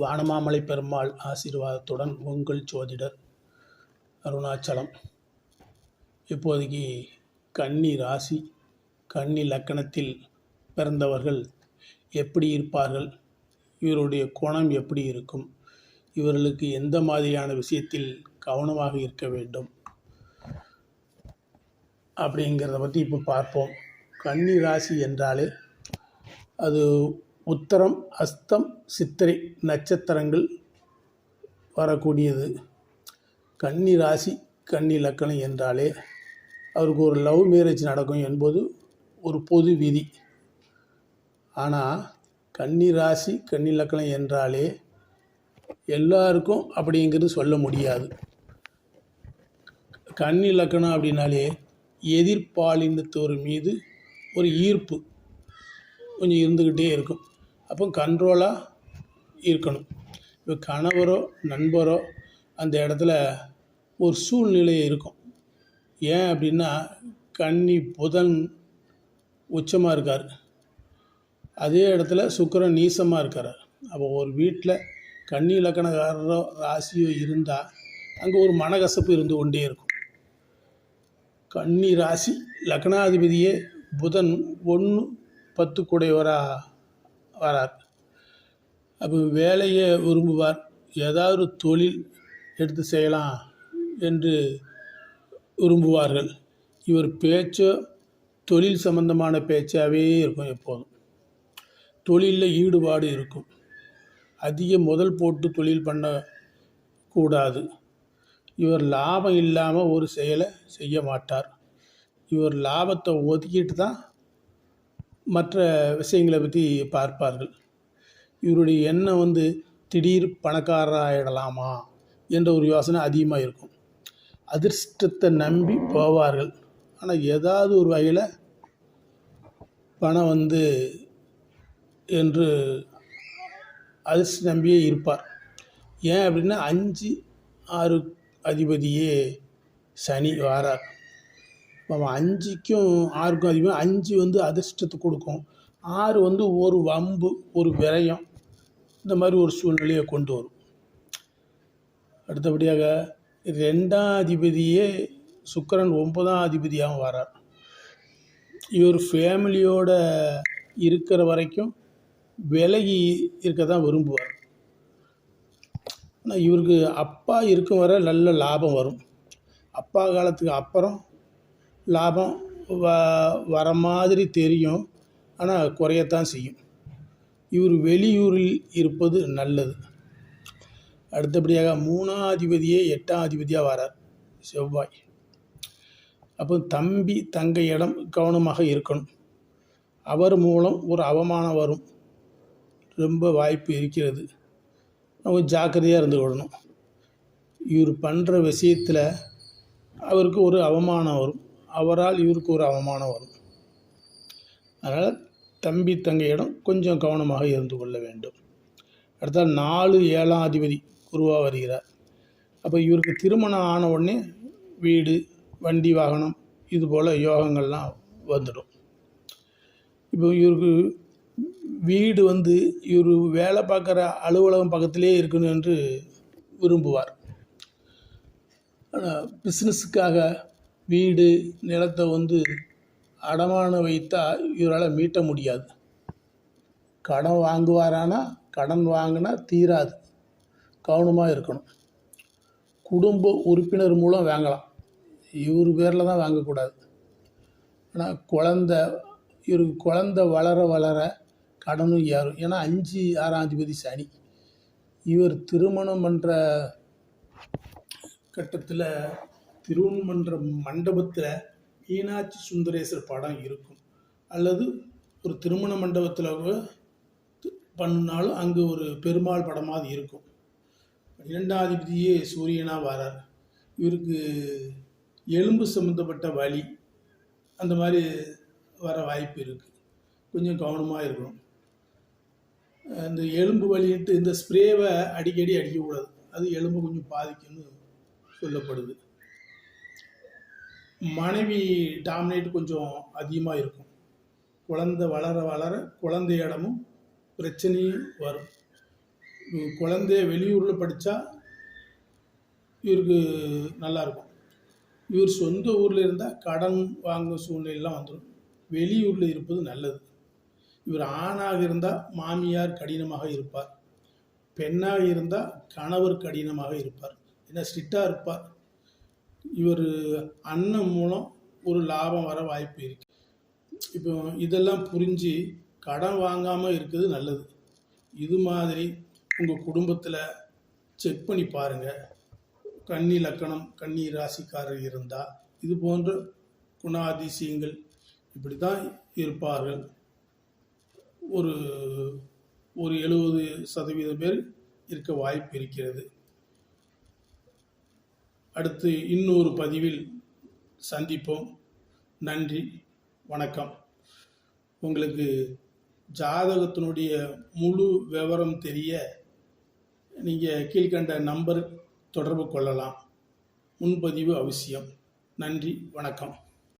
வானமாமலை பெருமாள் ஆசீர்வாதத்துடன் உங்கள் ஜோதிடர் அருணாச்சலம். இப்போதைக்கு கன்னி ராசி கன்னி லக்கணத்தில் பிறந்தவர்கள் எப்படி இருப்பார்கள்? இவருடைய கோணம் எப்படி இருக்கும்? இவர்களுக்கு எந்த மாதிரியான விஷயத்தில் கவனமாக இருக்க வேண்டும்? அப்படிங்கிறத பற்றி இப்போ பார்ப்போம். கன்னி ராசி என்றாலே அது உத்தரம் அஸ்தம் சித்திரை நட்சத்திரங்கள் வரக்கூடியது. கன்னி ராசி கன்னி லக்கணம் என்றாலே அவருக்கு ஒரு லவ் மேரேஜ் நடக்கும் என்பது ஒரு பொது விதி. ஆனால் கன்னி ராசி கன்னி லக்கணம் என்றாலே எல்லாருக்கும் அப்படிங்கிறது சொல்ல முடியாது. கன்னி லக்கணம் அப்படின்னாலே எதிர்பாலினத்தோர் மீது ஒரு ஈர்ப்பு. கொஞ்சம் இருந்துக்கிட்டே இருக்கும். அப்போ கண்ட்ரோலாக இருக்கணும். இப்போ கணவரோ நண்பரோ அந்த இடத்துல ஒரு சூழ்நிலை இருக்கும். ஏன் அப்படின்னா கன்னி புதன் உச்சமாக இருக்கார். அதே இடத்துல சுக்கரன் நீசமாக இருக்கார். அப்போ ஒரு வீட்டில் கன்னி இலக்கணக்காரரோ ராசியோ இருந்தால் அங்கே ஒரு மனகசப்பு இருந்து கொண்டே இருக்கும். கன்னி ராசி லக்னாதிபதியே புதன் ஒன்று பத்து கூடையவராக வரார். அப்போ வேலையை விரும்புவார். ஏதாவது தொழில் எடுத்து செய்யலாம் என்று விரும்புவார்கள். இவர் பேச்சோ தொழில் சம்பந்தமான பேச்சாகவே இருக்கும் எப்போதும். தொழிலில் ஈடுபாடு இருக்கும். அதிக முதல் போட்டு தொழில் பண்ணக்கூடாது இவர் லாபம் இல்லாமல் ஒரு செயலை செய்ய மாட்டார். இவர் லாபத்தை ஒதுக்கிட்டு தான் மற்ற விஷயங்களை பற்றி பார்ப்பார்கள். இவருடைய எண்ணம் வந்து திடீர் பணக்காரராகிடலாமா என்ற ஒரு யோசனை அதிகமாக இருக்கும் அதிர்ஷ்டத்தை நம்பி போவார்கள். ஆனால் ஏதாவது ஒரு வகையில் பணம் வந்து என்று அதிர்ஷ்ட நம்பியே இருப்பார். ஏன் அப்படின்னா அஞ்சு ஆறு அதிபதியே சனி வாரார் இப்போ அஞ்சுக்கும் ஆறுக்கும் அதிகமாக அஞ்சு வந்து அதிர்ஷ்டத்தை கொடுக்கும். ஆறு வந்து ஒரு வம்பு ஒரு விரயம். இந்த மாதிரி ஒரு சூழ்நிலையை கொண்டு வரும். அடுத்தபடியாக ரெண்டாம் அதிபதியே சுக்கரன் ஒன்பதாம் அதிபதியாகவும் வரார் இவர் ஃபேமிலியோட இருக்கிற வரைக்கும் விலகி இருக்க தான் விரும்புவார். ஆனால் இவருக்கு அப்பா இருக்கும் வர நல்ல லாபம் வரும். அப்பா காலத்துக்கு அப்புறம் லாபம் வ வர மாதிரி தெரியும். ஆனால் குறையத்தான் செய்யும். இவர் வெளியூரில் இருப்பது நல்லது. அடுத்தபடியாக மூணாம் அதிபதியே எட்டாம் அதிபதியாக வரார். செவ்வாய். அப்போ தம்பி தங்கையிடம் கவனமாக இருக்கணும். அவர் மூலம் ஒரு அவமானம் வரும். ரொம்ப வாய்ப்பு இருக்கிறது. நம்ம ஜாக்கிரதையாக இருந்துக்கிடணும் இவர் பண்ணுற விஷயத்தில் அவருக்கு ஒரு அவமானம் வரும். அவரால் இவருக்கு ஒரு அவமானம் வரும். அதனால் தம்பி தங்கையிடம் கொஞ்சம் கவனமாக இருந்து கொள்ள வேண்டும். அடுத்தால் நாலு ஏழாம் அதிபதி குருவாக வருகிறார். அப்போ இவருக்கு திருமணம் ஆன உடனே வீடு வண்டி வாகனம் இது போல் யோகங்கள்லாம் வந்துடும். இப்போ இவருக்கு வீடு வந்து இவர் வேலை பார்க்குற அலுவலகம் பக்கத்திலே இருக்கணும் என்று விரும்புவார். ஆனால் பிஸ்னஸுக்காக வீடு நிலத்தை வந்து அடமானம் வைத்தால் இவரால் மீட்ட முடியாது. கடன் வாங்குவாரானா கடன் வாங்கினா தீராது. கவனமாக இருக்கணும். குடும்ப உறுப்பினர் மூலம் வாங்கலாம். இவர் பேரில் தான் வாங்கக்கூடாது. ஆனால் குழந்த இவருக்கு குழந்த வளர வளர கடனும் ஏறும். ஏன்னா அஞ்சு ஆறாம் அதிபதி சனி. இவர் திருமணம் பண்ணுற கட்டத்தில் திருமண மண்டபத்தில் மீனாட்சி சுந்தரேஸ்வர் படம் இருக்கும். அல்லது ஒரு திருமண மண்டபத்தில் பண்ணாலும் அங்கே ஒரு பெருமாள் படமாக இருக்கும். இரண்டாதிபதியே சூரியனாக வரார். இவருக்கு எலும்பு சம்மந்தப்பட்ட வலி அந்த மாதிரி வர வாய்ப்பு இருக்குது கொஞ்சம் கவனமாக இருக்கணும். இந்த எலும்பு வலின்ட்டு இந்த ஸ்ப்ரேவை அடிக்கடி அடிக்கக்கூடாது. அது எலும்பு கொஞ்சம் பாதிக்கும்னு சொல்லப்படுது. மனைவி டாமினேட் கொஞ்சம் அதிகமாக இருக்கும். குழந்த வளர வளர குழந்தையிடமும் பிரச்சனையும் வரும். குழந்தைய வெளியூரில் படித்தா இவருக்கு நல்லாயிருக்கும் இவர் சொந்த ஊரில் இருந்தால் கடன் வாங்கும் சூழ்நிலையெல்லாம் வந்துடும் வெளியூரில் இருப்பது நல்லது. இவர் ஆணாக இருந்தால் மாமியார் கடினமாக இருப்பார். பெண்ணாக இருந்தால் கணவர் கடினமாக இருப்பார். ஏன்னா ஸ்ட்ரிக்டாக இருப்பார். இவர் அண்ணன் மூலம் ஒரு லாபம் வர வாய்ப்பு இருக்கு. இப்போ இதெல்லாம் புரிஞ்சு கடன் வாங்காமல் இருக்கிறது நல்லது. இது மாதிரி உங்கள் குடும்பத்தில் செக் பண்ணி பாருங்கள் கன்னி லக்கணம் கன்னி ராசிக்காரர் இருந்தால் இது போன்ற குணாதிசயங்கள் இப்படி தான் இருப்பார்கள். ஒரு ஒரு எழுபது சதவீதம் பேர் இருக்க வாய்ப்பு இருக்கிறது. அடுத்து இன்னொரு பதிவில் சந்திப்போம். நன்றி வணக்கம். உங்களுக்கு ஜாதகத்தினுடைய முழு விவரம் தெரிய நீங்கள் கீழ்கண்ட நம்பர் தொடர்பு கொள்ளலாம். முன்பதிவு அவசியம். நன்றி வணக்கம்.